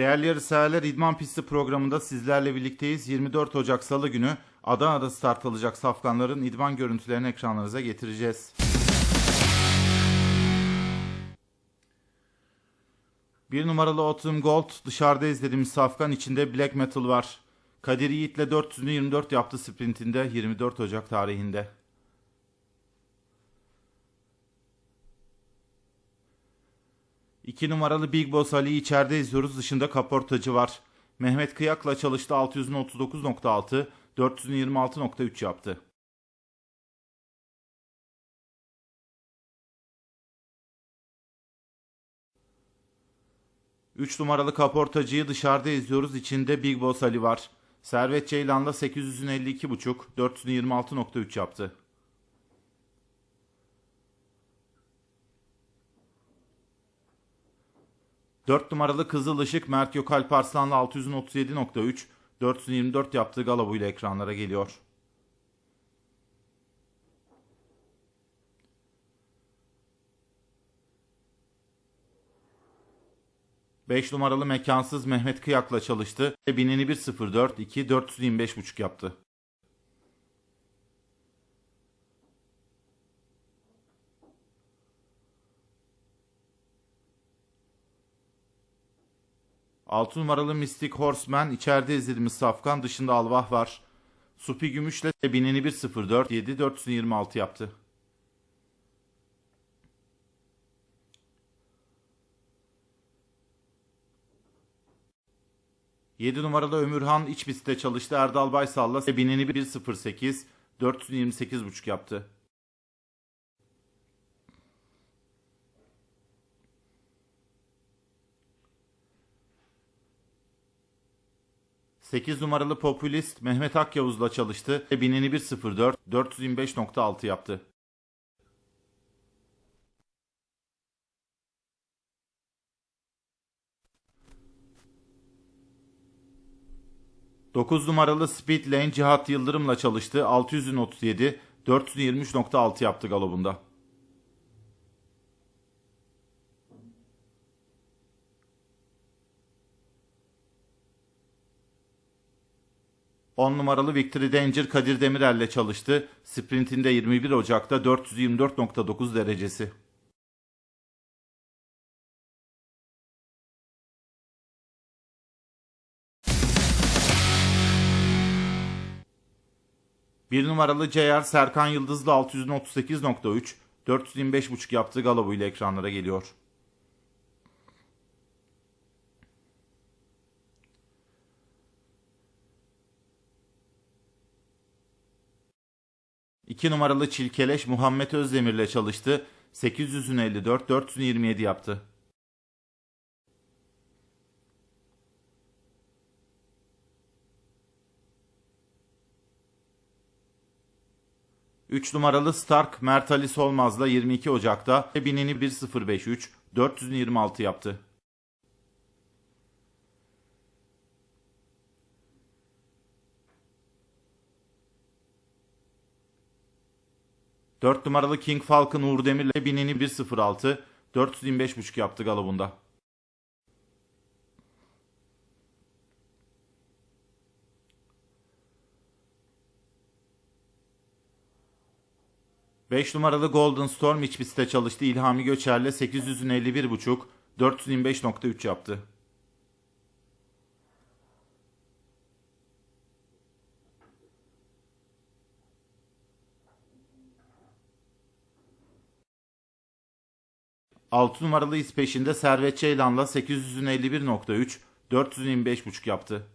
Değerli yarışseverler İdman Pisti programında sizlerle birlikteyiz. 24 Ocak Salı günü Adana'da start alacak safkanların idman görüntülerini ekranlarınıza getireceğiz. Bir numaralı Autumn Gold dışarıda izlediğimiz safkan içinde Black Metal var. Kadir Yiğit'le 400'ünü 24 yaptı sprintinde 24 Ocak tarihinde. İki numaralı Big Boss Ali'yi içeride izliyoruz. Dışında kaportacı var. Mehmet Kıyak'la çalıştı 639.6, 426.3 yaptı. Üç numaralı kaportacıyı dışarıda izliyoruz. İçinde Big Boss Ali var. Servet Ceylan'la 800'ün 52.5, 426.3 yaptı. Dört numaralı Kızıl Işık Mert Gökalp Arslan'la 637.3, 424 yaptığı galabuyla ekranlara geliyor. Beş numaralı mekansız Mehmet Kıyak'la çalıştı. Binini 1.04, 2, 425.5 yaptı. Altı numaralı Mystic Horseman içeride izlediğimiz safkan dışında Alvah var. Supi Gümüş'le binini 1.04, 7, 426 yaptı. Yedi numaralı Ömürhan iç pistte çalıştı. Erdal Baysal'la binini 1.08, 428.5 yaptı. 8 numaralı popülist Mehmet Akyavuz'la çalıştı ve binini 1.04, 425.6 yaptı. Dokuz numaralı Speed Lane Cihat Yıldırım'la çalıştı. 637, 423.6 yaptı galobunda. 10 numaralı Victory Danger Kadir Demirel'le çalıştı. Sprintinde 21 Ocak'ta 424.9 derecesi. Bir numaralı CR Serkan Yıldız'la 638.3, 425.5 yaptığı galabuyla ekranlara geliyor. 2 numaralı Çilkeleş Muhammed Özdemir'le çalıştı. 800'ün 54, 427 yaptı. Üç numaralı Stark Mert Ali Solmaz'la 22 Ocak'ta binini 1053, 426 yaptı. 4 numaralı King Falcon Uğur Demir'le binini 1.06, 425.5 yaptı galobunda. Beş numaralı Golden Storm iç pistte çalıştı. İlhami Göçer'le 800'ün 51.5, 425.3 yaptı. 6 numaralı iz peşinde Servet Ceylan'la 800'ün 51.3, 425.5 yaptı.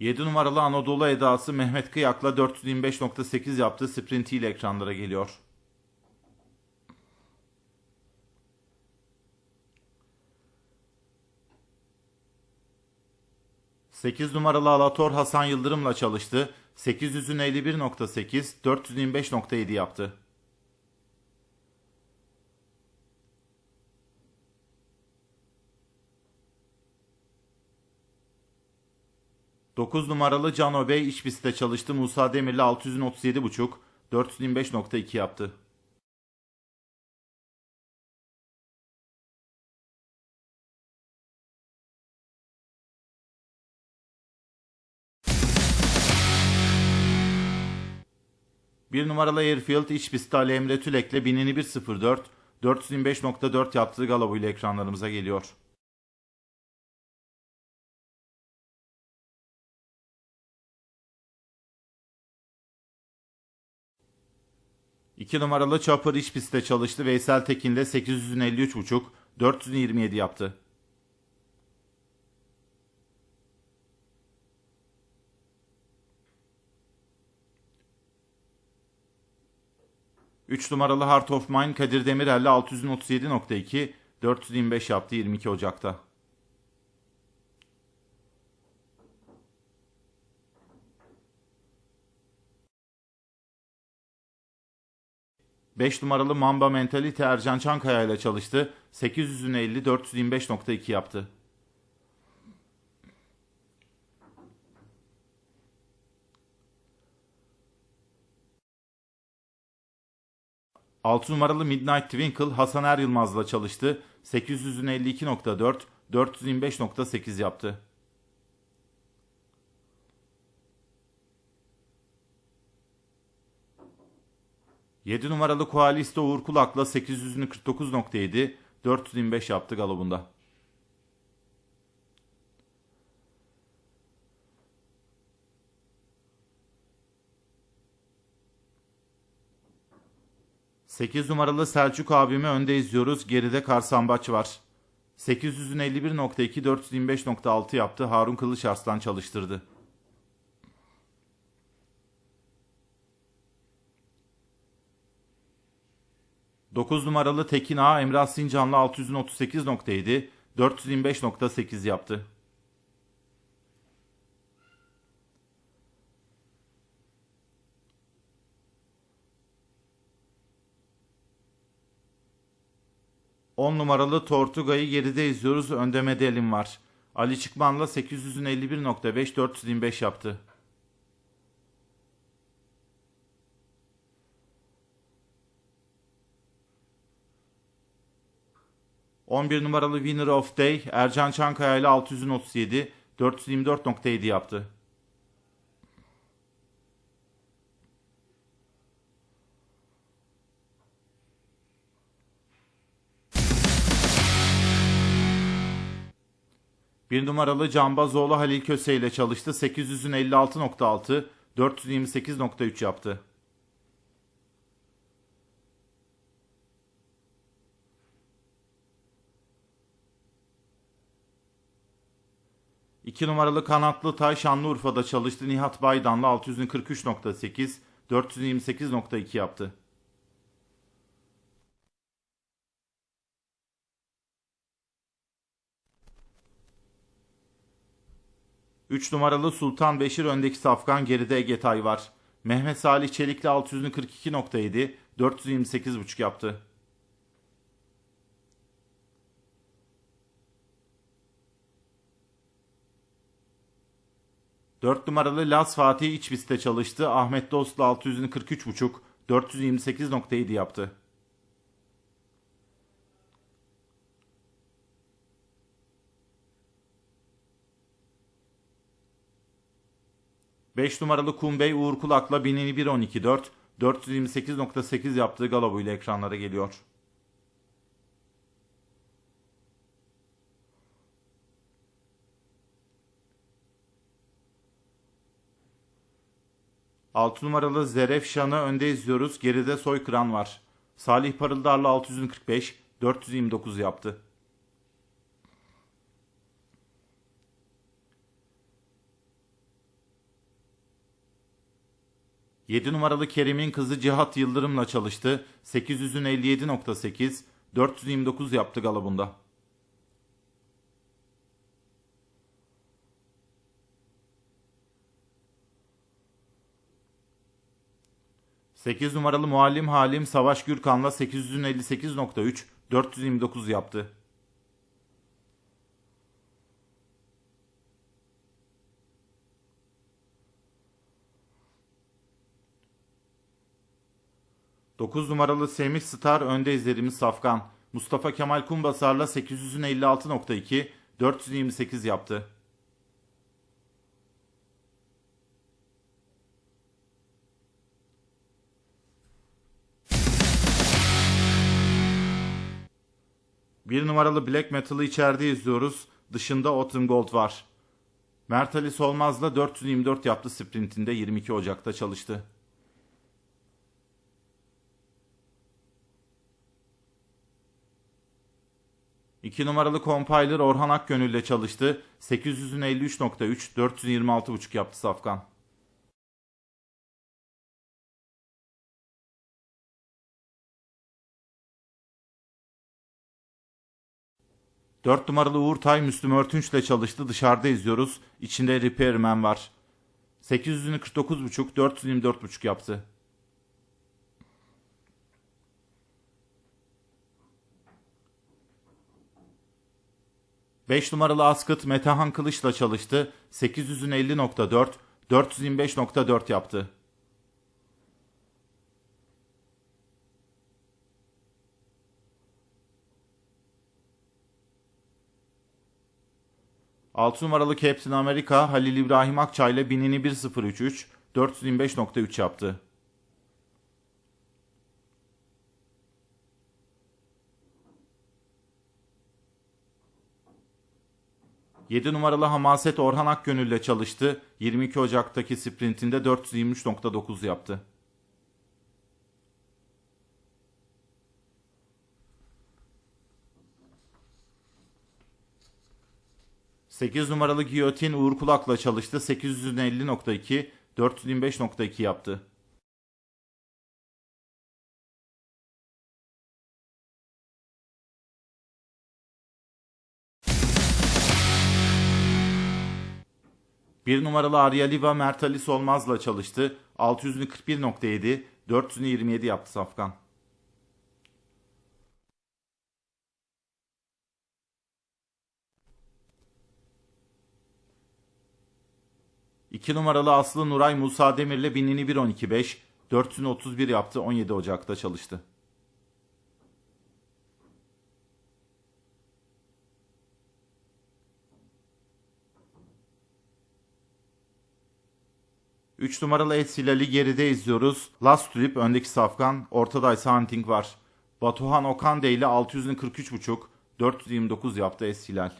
Yedi numaralı Anadolu Edası Mehmet Kıyak'la 425.8 yaptı sprintiyle ekranlara geliyor. 8 numaralı Alator Hasan Yıldırım'la çalıştı. 800'ün 51.8, 425.7 yaptı. Dokuz numaralı Cano Bey iç çalıştı. Musa Demir'le 637.5, 425.2 yaptı. Bir numaralı Airfield iç pistte Ali Emre Tülek'le 1001.04 425.4 yaptığı gala ile ekranlarımıza geliyor. 2 numaralı Chopper iç pistte çalıştı. Veysel Tekin'le 853.5 427 yaptı. Üç numaralı Heart of Mine Kadir Demirel'le 637.2 425 yaptı 22 Ocak'ta. 5 numaralı Mamba Mentality Ercan Çankaya ile çalıştı. 800'üne 50 425.2 yaptı. Altı numaralı Midnight Twinkle Hasan Er Yılmaz'la çalıştı. 800'üne 52.4 425.8 yaptı. 7 numaralı Koalisto Uğur Kulak'la 800'ünü 49.7, 425 yaptı galobunda. Sekiz numaralı Selçuk abimi önde izliyoruz. Geride Karsambaç var. 800'ün 51.2 425.6 yaptı. Harun Kılıç Arslan çalıştırdı. 9 numaralı Tekin A Emrah Sincan'la 638.7, 425.8 yaptı. On numaralı Tortuga'yı geride izliyoruz. Önde Medelim var. Ali Çıkman'la 800'ün 51.5 425 yaptı. 11 numaralı Winner of Day Ercan Çankaya ile 637 424.7 yaptı. Bir numaralı Cambazoğlu Halil Köse ile çalıştı. 800'ün 56.6, 428.3 yaptı. 2 numaralı kanatlı Tay Şanlıurfa'da çalıştı. Nihat Baydan'la 643.8, 428.2 yaptı. Üç numaralı Sultan Beşir öndeki Safkan geride Ege Tay var. Mehmet Salih Çelik'le 642.7, 428.5 yaptı. 4 numaralı Las Fatih iç pistte çalıştı. Ahmet Dost'la 643.5, 428.7 yaptı. Beş numaralı Kumbey Uğur Kulak'la 1001.12.4, 428.8 yaptığı Galabo ekranlara geliyor. 6 numaralı Zerefşan'ı önde izliyoruz. Geride Soykıran var. Salih Parıldar'la 645, 429 yaptı. Yedi numaralı Kerim'in kızı Cihat Yıldırım'la çalıştı. 800'ün 57.8, 429 yaptı galabunda. 8 numaralı Muallim Halim Savaş Gürkan'la 858.3 429 yaptı. 9 numaralı Semih Star önde izlediğimiz Safkan. Mustafa Kemal Kumbasar'la 800'ün 56.2, 428 yaptı. Bir numaralı Black Metal'ı içeride izliyoruz. Dışında Autumn Gold var. Mert Ali Solmaz'la 424 yaptı sprintinde 22 Ocak'ta çalıştı. İki numaralı compiler Orhan Akgönül ile çalıştı. 800'ün 53.3, 426.5 yaptı Safkan. 4 numaralı Uğur Tay Müslüm Örtünç ile çalıştı. Dışarıda izliyoruz. İçinde Repairman var. 800'ünü 49.5, 424.5 yaptı. Beş numaralı Askıt Metehan Kılıç'la çalıştı. 800'ün 50.4, 425.4 yaptı. 6 numaralı Captain America Halil İbrahim Akçay ile 1000'ini 1.033, 425.3 yaptı. Yedi numaralı Hamaset Orhan Akgönül ile çalıştı. 22 Ocak'taki sprintinde 423.9 yaptı. 8 numaralı Giyotin Uğur Kulak'la çalıştı. 850.2, 425.2 yaptı. Bir numaralı Arya Liva Mert Ali Solmaz'la çalıştı. 641.7, 427 yaptı Safkan. 2 numaralı Aslı Nuray Musa Demir'le 1000'ini 1.12.5, 431 yaptı 17 Ocak'ta çalıştı. Üç numaralı Et Silali geride izliyoruz. Last Trip öndeki safkan, ortada ise Hunting var. Batuhan Okande ile 643.5, 429 yaptı Es Hilal.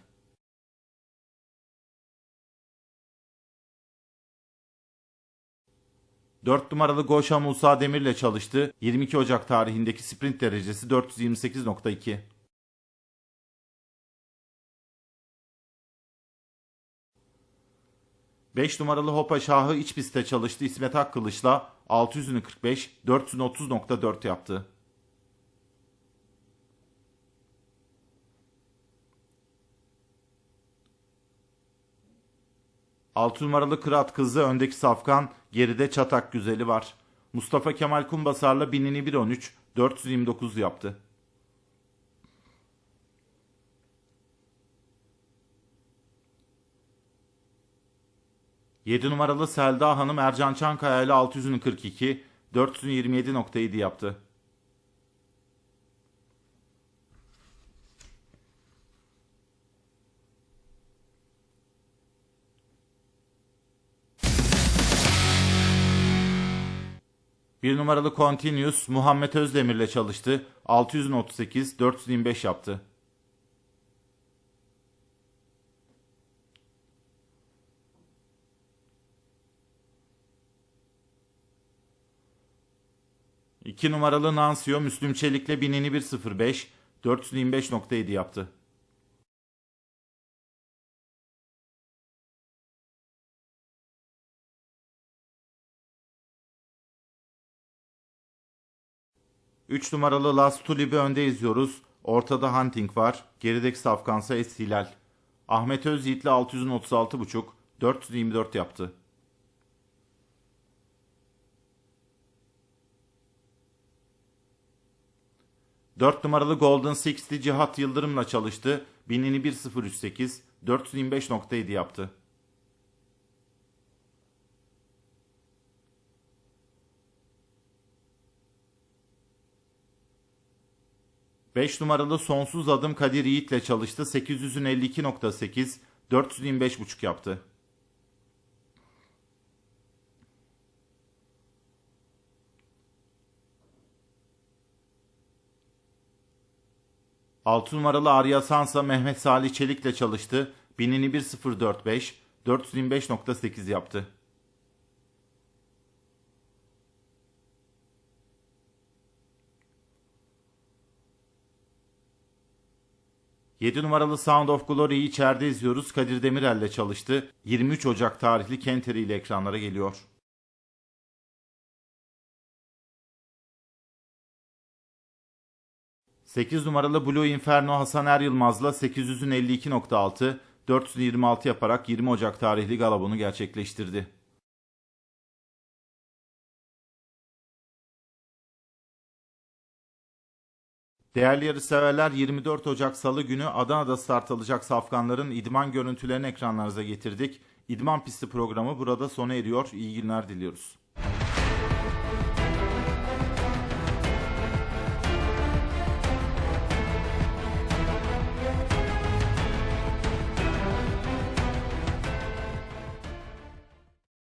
4 numaralı Goşa Musa Demir'le çalıştı. 22 Ocak tarihindeki sprint derecesi 428.2. Beş numaralı Hopa Şahı iç pistte çalıştı. İsmet Akkılıç'la 600'ünü 45, 430.4 yaptı. 6 numaralı Kırat Kızı öndeki Safkan, geride Çatak Güzeli var. Mustafa Kemal Kumbasar'la 1000'ini 1.13, 429 yaptı. Yedi numaralı Selda Hanım Ercan Çankaya ile 600'ünü 42, 427.7 yaptı. 1 numaralı Continuous Muhammed Özdemir'le çalıştı. 638, 425 yaptı. İki numaralı Nansio Müslüm Çelik'le 1000'ini 1.05, 425.7 yaptı. 3 numaralı Last Tulip'i önde izliyoruz. Ortada Hunting var. Gerideki safkansa Es Hilal. Ahmet Özyiğit'le 636.5, 424 yaptı. Dört numaralı Golden Sixty Cihat Yıldırım'la çalıştı. Binini 1.038, 425.7 yaptı. 5 numaralı Sonsuz Adım Kadir Yiğit ile çalıştı. 800'ün 52.8, 425.5 yaptı. Altı numaralı Arya Sansa Mehmet Salih Çelik ile çalıştı. Binini 1045, 425.8 yaptı. 7 numaralı Sound of Glory'yi içeride izliyoruz. Kadir Demirel ile çalıştı. 23 Ocak tarihli Kenteri ile ekranlara geliyor. Sekiz numaralı Blue Inferno Hasan Er Yılmaz'la 800'ün 52.6, 426 yaparak 20 Ocak tarihli galabonu gerçekleştirdi. Değerli yarışseverler 24 Ocak Salı günü Adana'da start alacak safkanların idman görüntülerini ekranlarınıza getirdik. İdman pisti programı burada sona eriyor. İyi günler diliyoruz.